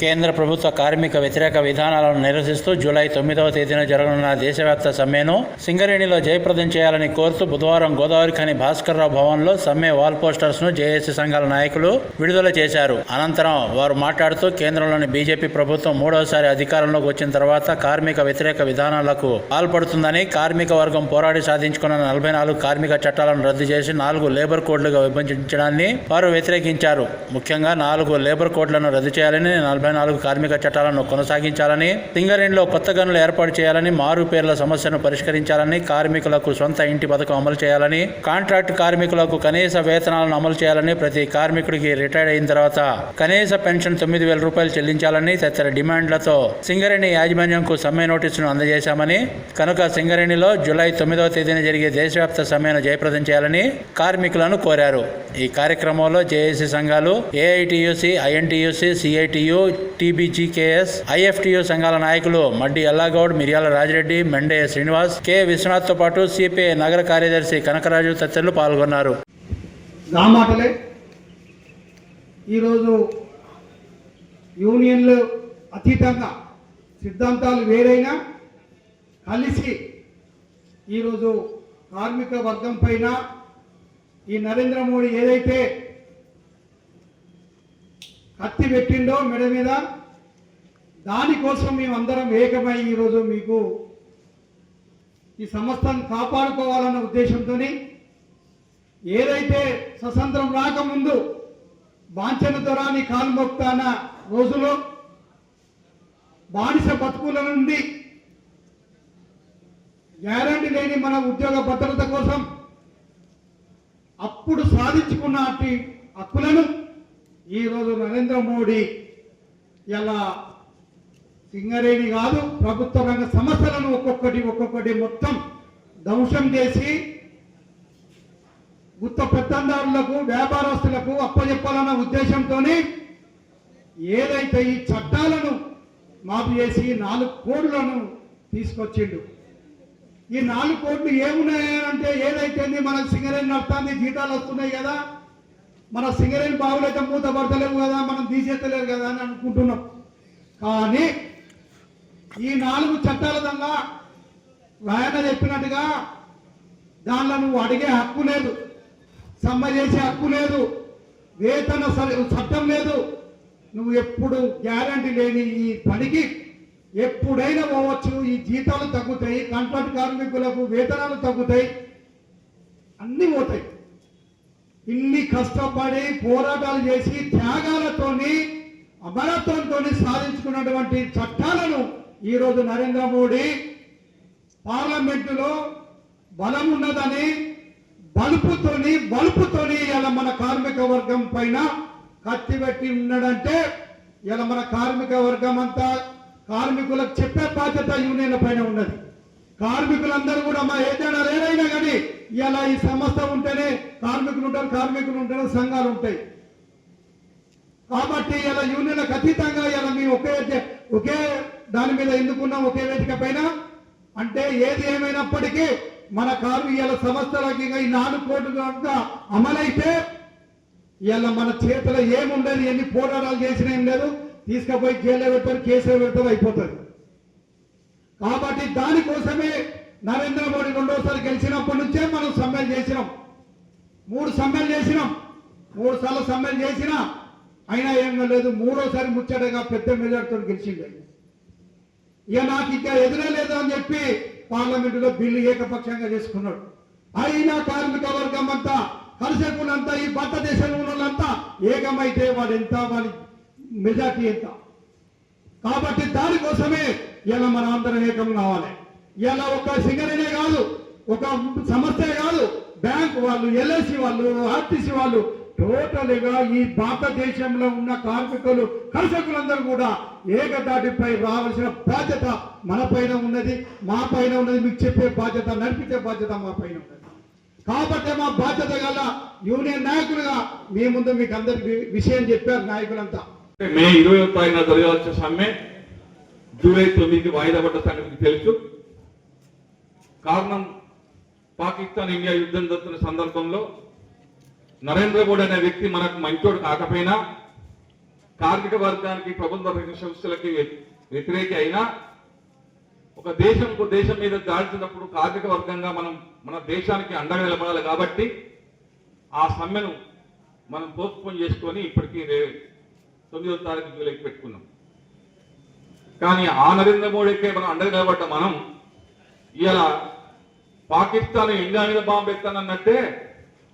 కేంద్ర ప్రభుత్వ కార్మిక వ్యతిరేక విధానాలను నిరసిస్తూ జూలై తొమ్మిదవ తేదీన జరగనున్న దేశవ్యాప్త సమ్మెను సింగరేణిలో జయప్రదం చేయాలని కోరుతూ బుధవారం గోదావరి ఖని భాస్కర్రావు భవన్లో సమ్మె వాల్ పోస్టర్స్ను జేఏసీ సంఘాల నాయకులు విడుదల చేశారు. అనంతరం వారు మాట్లాడుతూ కేంద్రంలోని బీజేపీ ప్రభుత్వం మూడవసారి అధికారంలోకి వచ్చిన తర్వాత కార్మిక వ్యతిరేక విధానాలకు పాల్పడుతుందని కార్మిక వర్గం పోరాడి సాధించుకున్న నలభై నాలుగు కార్మిక చట్టాలను రద్దు చేసి నాలుగు లేబర్ కోడ్లుగా విభజించడాన్ని వారు వ్యతిరేకించారు. ముఖ్యంగా నాలుగు లేబర్ కోడ్లను రద్దు చేయాలని నలభై నాలుగు కార్మిక చట్టాలను కొనసాగించాలని సింగరేణిలో కొత్త గనులు ఏర్పాటు చేయాలని మారు పేర్ల సమస్యను పరిష్కరించాలని కార్మికులకు సొంత ఇంటి పథకం అమలు చేయాలని కాంట్రాక్ట్ కార్మికులకు కనీస వేతనాలను అమలు చేయాలని ప్రతి కార్మికుడికి రిటైర్ అయిన తర్వాత కనీస పెన్షన్ తొమ్మిది వేల రూపాయలు చెల్లించాలని తదితర డిమాండ్లతో సింగరేణి యాజమాన్యంకు సమ్మె నోటీసును అందజేశామని కనుక సింగరేణిలో జూలై తొమ్మిదవ తేదీన జరిగే దేశవ్యాప్త సమ్మెను జయప్రదం చేయాలని కార్మికులను కోరారు. ఈ కార్యక్రమంలో జేఏసీ సంఘాలు AITUC INTUC CITU TBGKS IFTU సంఘాల నాయకులు మడ్డి ఎల్లాగౌడ్ మిర్యాల రాజిరెడ్డి మెండే శ్రీనివాస్ కె విశ్వనాథ్తో పాటు సిపిఐ నగర కార్యదర్శి కనకరాజు తదితరులు పాల్గొన్నారు. ఈరోజు యూనియన్లు అతీతంగా సిద్ధాంతాలు వేరైనా కలిసి ఈరోజు కార్మిక వర్గం పైన ఈ నరేంద్ర మోడీ ఏదైతే కత్తి పెట్టిండో మెడ మీద. దానికోసం మేమందరం ఏకమై ఈరోజు మీకు ఈ సంస్థను కాపాడుకోవాలన్న ఉద్దేశంతో ఏదైతే స్వతంత్రం రాకముందు బాంఛన దొరాని కాల్మొక్తాన రోజులో బానిస బతుకుల నుండి గ్యారంటీ లేని మన ఉద్యోగ భద్రత కోసం అప్పుడు సాధించుకున్న అట్టి హక్కులను ఈరోజు నరేంద్ర మోడీ ఇలా సింగరేణి కాదు ప్రభుత్వ రంగ సంస్థలను ఒక్కొక్కటి ఒక్కొక్కటి మొత్తం ధ్వంసం చేసి గుత్త పెత్తందారులకు వ్యాపారస్తులకు అప్పచెప్పాలన్న ఉద్దేశంతోనే ఏదైతే ఈ చట్టాలను మాపు చేసి నాలుగు కోడ్లను తీసుకొచ్చిండు. ఈ నాలుగు కోట్లు ఏమున్నాయంటే ఏదైతే మన సింగరేణి నడుతుంది జీతాలు వస్తున్నాయి కదా. మన సింగరేణి బావులు అయితే మూత పడతలేము కదా మనం తీసేస్తలేరు కదా అని అనుకుంటున్నాం. కానీ ఈ నాలుగు చట్టాల దంగా రాయన చెప్పినట్టుగా దానిలో నువ్వు అడిగే హక్కు లేదు సమ్మె చేసే హక్కు లేదు వేతన చట్టం లేదు. నువ్వు ఎప్పుడు గ్యారంటీ లేని ఈ పనికి ఎప్పుడైనా పోవచ్చు. ఈ జీతాలు తగ్గుతాయి కాంట్రాక్ట్ కార్మికులకు వేతనాలు తగ్గుతాయి అన్నీ పోతాయి. ఇన్ని కష్టపడి పోరాటాలు చేసి త్యాగాలతోని అమరత్వంతో సాధించుకున్నటువంటి చట్టాలను ఈరోజు నరేంద్ర మోడీ పార్లమెంటులో బలం ఉన్నదని బలుపుతోని బలుపుతోని ఇలా మన కార్మిక వర్గం పైన కత్తిపెట్టి ఉన్నాడంటే ఇలా మన కార్మిక వర్గం అంతా కార్మికులకు చెప్పే బాధ్యత యూనియన్ల పైన ఉన్నది. కార్మికులందరూ కూడా మా ఏదైనా ఏదైనా కానీ ఇలా ఈ సంస్థ ఉంటేనే కార్మికులు ఉంటారు కార్మికులు ఉంటారు సంఘాలు ఉంటాయి. కాబట్టి ఇలా యూనియన్లకు అతీతంగా ఇలా మేము ఒకే ఒకే దాని మీద ఎందుకున్నాం ఒకే వేదిక పైన? అంటే ఏది ఏమైనప్పటికీ మన కార్మికుల సంస్థలకి ఈ నాలుగు కోట్లు కనుక అమలైతే ఇలా మన చేతిలో ఏముండదు ఎన్ని పోరాటాలు చేసినా ఏం లేదు. తీసుకుపోయి జైల్లో పెడతారు కేసులో పెడతారు అయిపోతుంది కాబట్టి దానికోసమే నరేంద్ర మోడీ రెండోసారి గెలిచినప్పటి నుంచే మనం సమ్మెలు చేసినాం. మూడు సమ్మెలు చేసినాం. మూడు సార్లు సమ్మెలు చేసినా అయినా ఏం లేదు. మూడోసారి ముచ్చటగా పెద్ద మెజార్టీతో గెలిచింది ఇక నాకు ఇంకా ఎదురే లేదు అని చెప్పి పార్లమెంటులో బిల్లు ఏకపక్షంగా చేసుకున్నాడు. అయినా కార్మిక వర్గం అంతా కలిసకులంతా ఈ భారతదేశంలో ఉన్న వాళ్ళంతా ఏకమైతే వాడు ఎంత వాడి మెజార్టీ ఎంత? కాబట్టి దానికోసమే ఇలా మన అందరం ఏకం కావాలి. ఇలా ఒక సింగరేనే కాదు ఒక సమస్య కాదు. బ్యాంక్ వాళ్ళు ఎల్ఐసి వాళ్ళు ఆర్టీసీ వాళ్ళు టోటల్గా ఈ భారతదేశంలో ఉన్న కార్మికులు కర్షకులందరూ కూడా ఏకదాటిపై రావాల్సిన బాధ్యత మన పైన ఉన్నది మా పైన ఉన్నది మీకు చెప్పే బాధ్యత నడిపించే బాధ్యత మా పైన ఉన్నది. కాబట్టి మా బాధ్యత గల యూనియన్ నాయకులుగా మీ ముందు మీకు అందరికి విషయం చెప్పారు నాయకులంతా. మే ఇరవై తారీఖున జరగాల్సిన సమ్మె జూలై తొమ్మిదికి వాయిదా పడ్డ సంగతి తెలుసు. కారణం పాకిస్తాన్ ఇండియా యుద్ధం జరుగుతున్న సందర్భంలో నరేంద్ర మోడీ అనే వ్యక్తి మనకు మంచోడు కాకపోయినా కార్మిక వర్గానికి ప్రభుత్వ రంగ సంస్థలకి వ్యతిరేక అయినా ఒక దేశం దేశం మీద దాడుతున్నప్పుడు కార్మిక వర్గంగా మనం మన దేశానికి అండగా నిలబడాలి కాబట్టి ఆ సమ్మెను మనం పోస్ట్పోన్ చేసుకొని ఇప్పటికీ తొమ్మిదో తారీఖు జూలైకి పెట్టుకున్నాం. కానీ ఆ నరేంద్ర మోడీకే మనం అండగా నిలబడ్డ మనం ఇలా పాకిస్తాన్ ఇండియా మీద బాంబు ఎత్తానన్నట్టే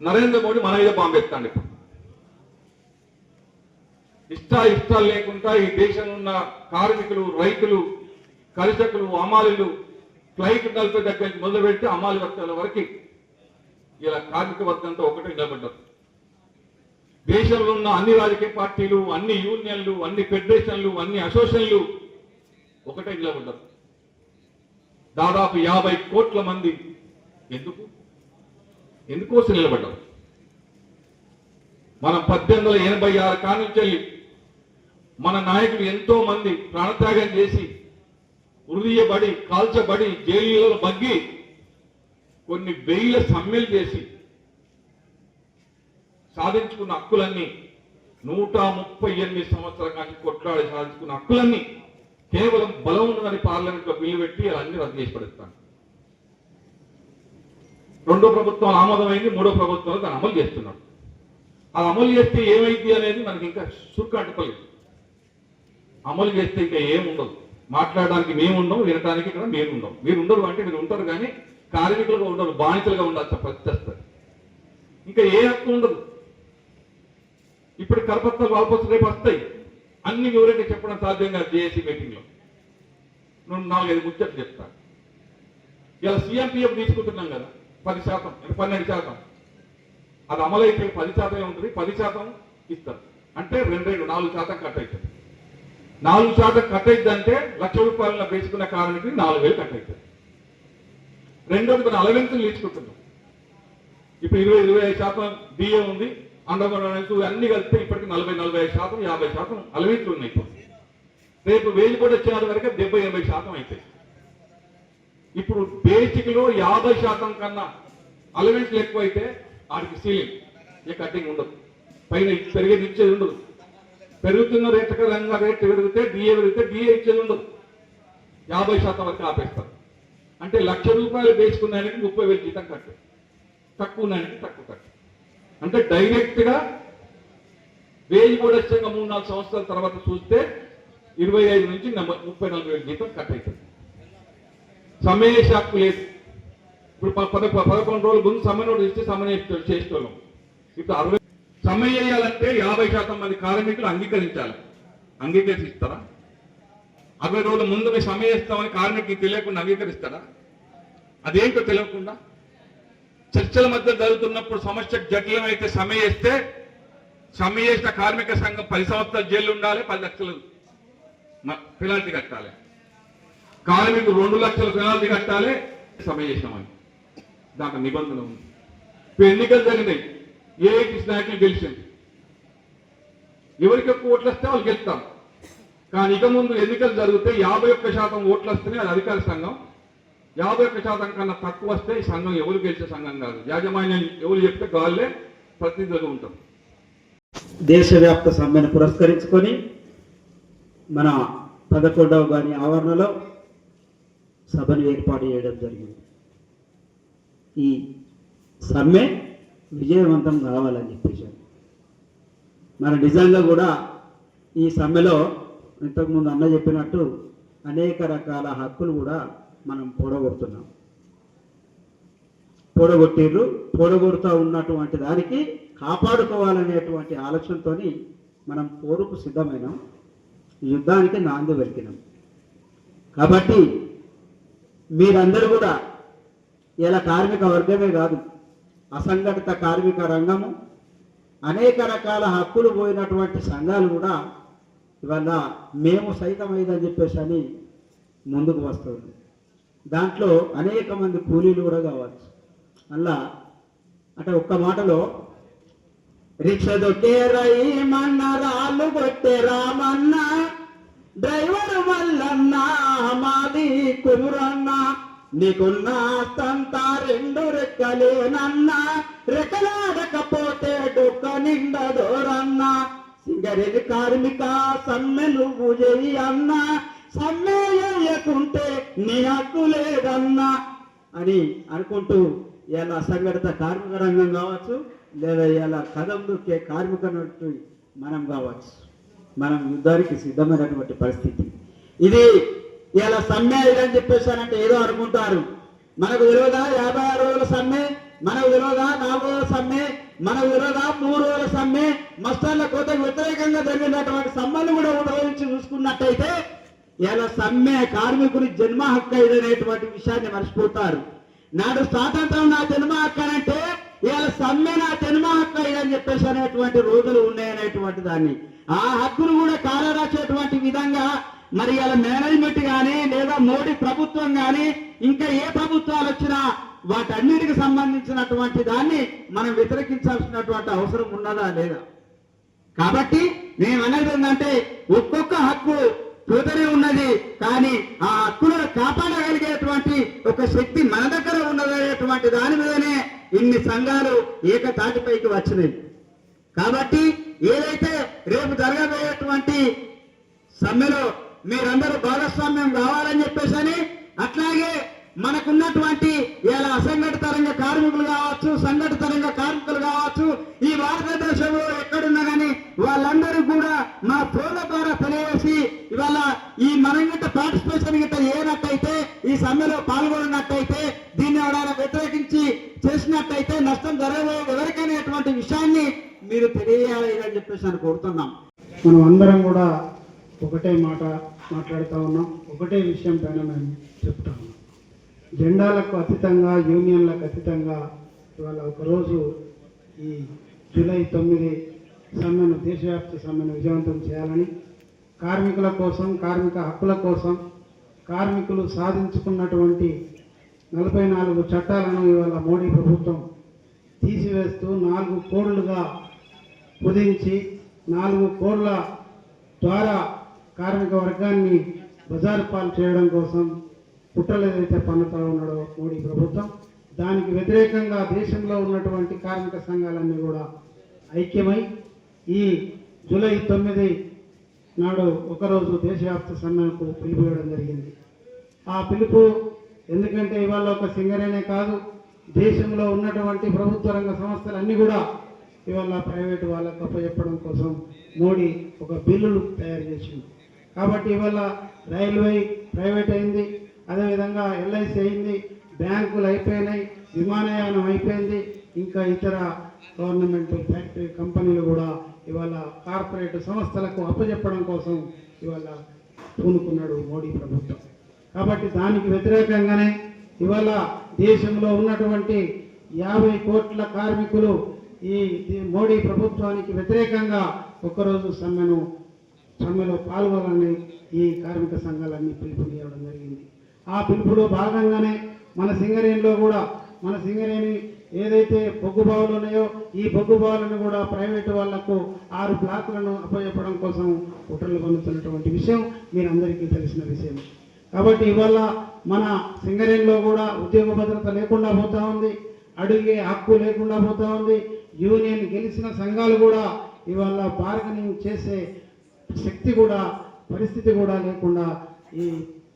నరేంద్ర మోడీ మన మీద బాంబు ఎత్తాను ఇప్పుడు. ఇష్ట ఇష్టాలు లేకుండా ఈ దేశంలో ఉన్న కార్మికులు రైతులు కరిచకులు అమాలీలు ఫ్లైట్ నలభై దగ్గర నుంచి మొదలుపెట్టి అమాలి వర్గాల వరకు ఇలా కార్మిక వర్గంతో ఒకటే నిలబడ్డారు దేశంలో ఉన్న అన్ని రాజకీయ పార్టీలు అన్ని యూనియన్లు అన్ని ఫెడరేషన్లు అన్ని అసోసియేషన్లు ఒకటే నిలబడ్డారు దాదాపు యాభై కోట్ల మంది ఎందుకు? ఎందుకోసం నిలబడ్డాం? మనం పద్దెనిమిది వందల ఎనభై ఆరు కానుంచి మన నాయకులు ఎంతో మంది ప్రాణత్యాగం చేసి ఉరిదీయబడి కాల్చబడి జైలులో బగ్గి కొన్ని వేల సమ్మెలు చేసి సాధించుకున్న హక్కులన్నీ నూట ముప్పై ఎనిమిది సంవత్సరాల కానీ కొట్లాడి సాధించుకున్న హక్కులన్నీ కేవలం బలం ఉన్నదని పార్లమెంట్లో బిల్లు పెట్టి అన్ని రద్దు చేసి పడేస్తాను. రెండో ప్రభుత్వం ఆమోదమైంది మూడో ప్రభుత్వం దాన్ని అమలు చేస్తున్నాడు. అది అమలు చేస్తే ఏమైంది అనేది మనకి ఇంకా సురుకు అంటుకోలేదు అమలు చేస్తే ఇంకా ఏముండదు. మాట్లాడడానికి మేము ఉండం వినడానికి ఇక్కడ మేము ఉండం మీరు ఉండరు అంటే మీరు ఉంటారు కానీ కార్మికులుగా ఉండరు బానిసలుగా ఉండాల్సిన పరిస్థితి ఇంకా ఏ హక్కు ఉండదు. ఇప్పుడు కరపత్రాలు వాల్పత్ర రేపు వస్తాయి. అన్ని వివరంగా చెప్పడం సాధ్యం కాదు జేఏసీ మీటింగ్లో. నువ్వు నాలుగైదు ముచ్చట్లు చెప్తా. ఇలా సీఎంపీఎఫ్ తీసుకుంటున్నాం కదా. పది శాతం పన్నెండు శాతం. అది అమలైతే పది శాతమే ఉంటుంది పది శాతం ఇస్తారు. అంటే రెండు రెండు నాలుగు శాతం కట్ అవుతుంది. నాలుగు శాతం కట్ అవుతుందంటే లక్ష రూపాయలను వేసుకున్న కారణానికి నాలుగు వేలు కట్ అవుతుంది. రెండోది మనం అలవెన్సులు తీసుకుంటున్నాం ఇప్పుడు ఇరవై ఇరవై ఐదు శాతం బిఏ ఉంది అండర్గ్రౌండ్ అన్ని కలిపితే ఇప్పటికి నలభై నలభై ఐదు శాతం యాభై శాతం అలవెన్సులు ఉన్నాయి ఇప్పుడు. రేపు వేలు కూడా వచ్చిన వరకు డెబ్బై ఎనభై శాతం అవుతాయి. ఇప్పుడు బేసిక్లో యాభై శాతం కన్నా అలవెంట్లు ఎక్కువైతే వాడికి సీలింగ్ ఏ కటింగ్ ఉండదు. పైన పెరిగేది ఇచ్చేది ఉండదు. పెరుగుతున్న రేట్ రంగా రేట్ పెరిగితే డిఏ పెరిగితే డిఏ ఇచ్చేది ఉండదు. యాభై శాతం వరకు ఆపేస్తారు. అంటే లక్ష రూపాయలు వేసుకున్నానికి ముప్పై వేలు జీతం కట్టు తక్కువ ఉన్నానికి తక్కువ కట్టు అంటే డైరెక్ట్గా వేయి కూడా మూడు నాలుగు సంవత్సరాల తర్వాత చూస్తే ఇరవై ఐదు నుంచి ముప్పై నలభై వేలు జీతం కట్ అవుతుంది సమయ హక్కు లేదు. ఇప్పుడు ప- పద పదకొండు రోజుల ముందు సమ్మె నోటీస్ ఇస్తే సమ్మె చేస్తున్నాం ఇప్పుడు అరవై సమ్మె చేయాలంటే యాభై శాతం మంది కార్మికులు అంగీకరించాలి. అంగీకరిస్తారా? అరవై రోజుల ముందు మేము సమ్మె చేస్తామని కార్మికులు తెలియకుండా అంగీకరిస్తారా? అదేంటో తెలియకుండా? చర్చల మధ్య జరుగుతున్నప్పుడు సమస్య జటిలమైతే సమ్మె చేస్తే సమ్మె చేసిన కార్మిక సంఘం పది సంవత్సరాలు జైలు ఉండాలి పది లక్షలు మ- పెనాల్టీ కట్టాలి. కార్మికు రెండు లక్షల పెనాల్టీ కట్టాలి సమ్మె చేసినామని. దాంట్లో నిబంధన ఉంది. ఇప్పుడు ఎన్నికలు జరిగినాయి. ఏ కృష్ణ గెలిచింది? ఎవరికి ఎక్కువ ఓట్లు వస్తే వాళ్ళు గెలుస్తాం కానీ ఇక ముందు ఎన్నికలు జరిగితే యాభై ఒక్క శాతం ఓట్లు వస్తేనే అది అధికార సంఘం. యాభై ఒక్క శాతం కన్నా తక్కువ వస్తే ఈ సంఘం ఎవరు గెలిచే సంఘం కాదు. యాజమాన్యం ఎవరు చెప్తే వాళ్ళే ప్రతినిధులుగా ఉంటాం దేశవ్యాప్త సమ్మెను పురస్కరించుకొని మన పదకొండవ గాని ఆవరణలో సభను ఏర్పాటు చేయడం జరిగింది. ఈ సమ్మె విజయవంతం కావాలని చెప్పేసి. మన నిజంగా కూడా ఈ సమ్మెలో ఇంతకుముందు అన్న చెప్పినట్టు అనేక రకాల హక్కులు కూడా మనం పొడగొడుతున్నాం. పొడగొట్టిర్రు పొడగొడుతూ ఉన్నటువంటి దానికి కాపాడుకోవాలనేటువంటి ఆలోచనతో మనం పోరుకు సిద్ధమైనాం. యుద్ధానికి నాంది వెలికినాం. కాబట్టి మీరందరూ కూడా ఇలా కార్మిక వర్గమే కాదు అసంఘటిత కార్మిక రంగము అనేక రకాల హక్కులు పోయినటువంటి సంఘాలు కూడా ఇవాళ మేము సైతమైందని చెప్పేసి అని ముందుకు వస్తుంది. దాంట్లో అనేక మంది కూలీలు కూడా కావచ్చు. అలా అంటే ఒక్క మాటలో రిక్ష దొక్కే రయ్యమన్న రాళ్ళు కొట్టే రామన్న డ్రైవర్ మల్లన్న మాది కుమురన్న నీకున్న తంతా రెండు రెక్కలేనన్నా. రెక్కలాడకపోతే డొక్క నిండదోరన్న సింగరేణి కార్మిక సమ్మె నువ్వు చెయ్యి అన్నా. సమ్మె చేయకుంటే నీ హక్కు లేదన్నా. అని అనుకుంటూ ఇలా సంఘటిత కార్మిక రంగం కావచ్చు లేదా ఇలా కథం దొక్కే కార్మిక మనం కావచ్చు. మనం యుద్ధానికి సిద్ధమైనటువంటి పరిస్థితి. ఇది ఇలా సమ్మె ఇదని చెప్పేసానంటే ఏదో అనుకుంటారు. మనకు తెలియదా యాభై ఆరు రోజుల సమ్మె మనకు తెలియదా నాలుగు రోజుల సమ్మె మనకు తెలియదా మూడు రోజుల సమ్మె మస్టర్ల కోతకు వ్యతిరేకంగా జరిగినటువంటి సమ్మెను కూడా ఉపయోగించి చూసుకున్నట్టయితే ఇలా సమ్మె కార్మికుని జన్మ హక్కు ఇదనేటువంటి విషయాన్ని మర్చిపోతారు. నాడు స్వాతంత్రం నా జన్మ హక్కు అంటే ఇవాళ సమ్మె నా జన్మ హక్కు అని చెప్పేసి అనేటువంటి రోజులు ఉన్నాయనేటువంటి దాన్ని. ఆ హక్కును కూడా కాలరాసేటువంటి విధంగా మరి ఇలా మేనేజ్మెంట్ కానీ లేదా మోడీ ప్రభుత్వం కానీ ఇంకా ఏ ప్రభుత్వాలు వచ్చినా వాటన్నిటికి సంబంధించినటువంటి దాన్ని మనం వ్యతిరేకించాల్సినటువంటి అవసరం ఉన్నదా లేదా? కాబట్టి మేము అనేది ఏంటంటే ఒక్కొక్క హక్కు పోతూనే ఉన్నది కానీ ఆ హక్కులను కాపాడగలిగేటువంటి ఒక శక్తి మన దగ్గర ఉన్నదనేటువంటి దాని మీద ఇన్ని సంఘాలు ఏకతాటిపైకి వచ్చినాయి. కాబట్టి ఏదైతే రేపు జరగబోయేటువంటి సమ్మెలో మీరందరూ భాగస్వామ్యం కావాలని చెప్పేసి అట్లాగే మనకున్నటువంటి ఇలా అసంఘటిత రంగ కార్మికులు కావచ్చు సంఘటిత రంగ కార్మికులు కావచ్చు ఈ భారతదేశంలో ఎక్కడున్నా కానీ వాళ్ళందరూ కూడా మా ఫోన్ల ద్వారా తెలియజేసి ఇవాళ ఈ మనం గిట్ట మీరు తెలియాలి అని చెప్పేసి అని కోరుతున్నాం. మనం అందరం కూడా ఒకటే మాట మాట్లాడుతూ ఉన్నాం. ఒకటే విషయం పైన మేము చెప్తా ఉన్నాం. జెండాలకు అతీతంగా యూనియన్లకు అతీతంగా ఇవాళ ఒకరోజు ఈ జూలై తొమ్మిది సమ్మెను దేశవ్యాప్త సమ్మెను విజయవంతం చేయాలని కార్మికుల కోసం కార్మిక హక్కుల కోసం కార్మికులు సాధించుకున్నటువంటి నలభై నాలుగు చట్టాలను ఇవాళ మోడీ ప్రభుత్వం తీసివేస్తూ నాలుగు కోడ్లుగా కుదించి నాలుగు కోర్ల ద్వారా కార్మిక వర్గాన్ని బజారు పాలు చేయడం కోసం పుట్టలు ఏదైతే పన్నుతా ఉన్నాడో మోడీ ప్రభుత్వం దానికి వ్యతిరేకంగా దేశంలో ఉన్నటువంటి కార్మిక సంఘాలన్నీ కూడా ఐక్యమై ఈ జూలై తొమ్మిది నాడు ఒకరోజు దేశవ్యాప్త సమ్మెకు పిలుపువేయడం జరిగింది. ఆ పిలుపు ఎందుకంటే ఇవాళ ఒక సింగరేనే కాదు దేశంలో ఉన్నటువంటి ప్రభుత్వ రంగ సంస్థలన్నీ కూడా ఇవాళ ప్రైవేటు వాళ్ళకు అప్పచెప్పడం కోసం మోడీ ఒక బిల్లులు తయారు చేసింది కాబట్టి ఇవాళ రైల్వే ప్రైవేట్ అయింది అదేవిధంగా ఎల్ఐసి అయింది బ్యాంకులు అయిపోయినాయి విమానయానం అయిపోయింది ఇంకా ఇతర గవర్నమెంట్ ఫ్యాక్టరీ కంపెనీలు కూడా ఇవాళ కార్పొరేట్ సంస్థలకు అప్పచెప్పడం కోసం ఇవాళ పూనుకున్నాడు మోడీ ప్రభుత్వం. కాబట్టి దానికి వ్యతిరేకంగానే ఇవాళ దేశంలో ఉన్నటువంటి యాభై కోట్ల కార్మికులు ఈ ఈ మోడీ ప్రభుత్వానికి వ్యతిరేకంగా ఒక్కరోజు సమ్మెను సమ్మెలో పాల్గొనాలని ఈ కార్మిక సంఘాలన్నీ పిలుపునివ్వడం జరిగింది. ఆ పిలుపులో భాగంగానే మన సింగరేణిలో కూడా మన సింగరేణి ఏదైతే బొగ్గు బావులు ఉన్నాయో ఈ బొగ్గు బావులను కూడా ప్రైవేటు వాళ్ళకు ఆరు బ్లాకులను అప్పచెప్పడం కోసం కుట్రలు పొందుతున్నటువంటి విషయం మీరందరికీ తెలిసిన విషయం. కాబట్టి ఇవాళ మన సింగరేణిలో కూడా ఉద్యోగ భద్రత లేకుండా పోతా ఉంది అడిగే హక్కు లేకుండా పోతా ఉంది యూనియన్ గెలిచిన సంఘాలు కూడా ఇవాళ బార్గెనింగ్ చేసే శక్తి కూడా పరిస్థితి కూడా లేకుండా ఈ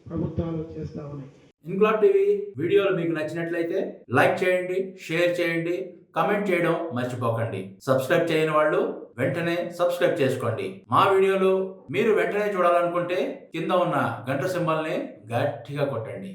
ప్రభుత్వాలు చేస్తా ఉన్నాయి. ఇన్క్లాబ్ టీవీ వీడియోలు మీకు నచ్చినట్లయితే లైక్ చేయండి షేర్ చేయండి కమెంట్ చేయడం మర్చిపోకండి. సబ్స్క్రైబ్ చేయని వాళ్ళు వెంటనే సబ్స్క్రైబ్ చేసుకోండి. మా వీడియోలు మీరు వెంటనే చూడాలనుకుంటే కింద ఉన్న గంట సింబల్ని గట్టిగా కొట్టండి.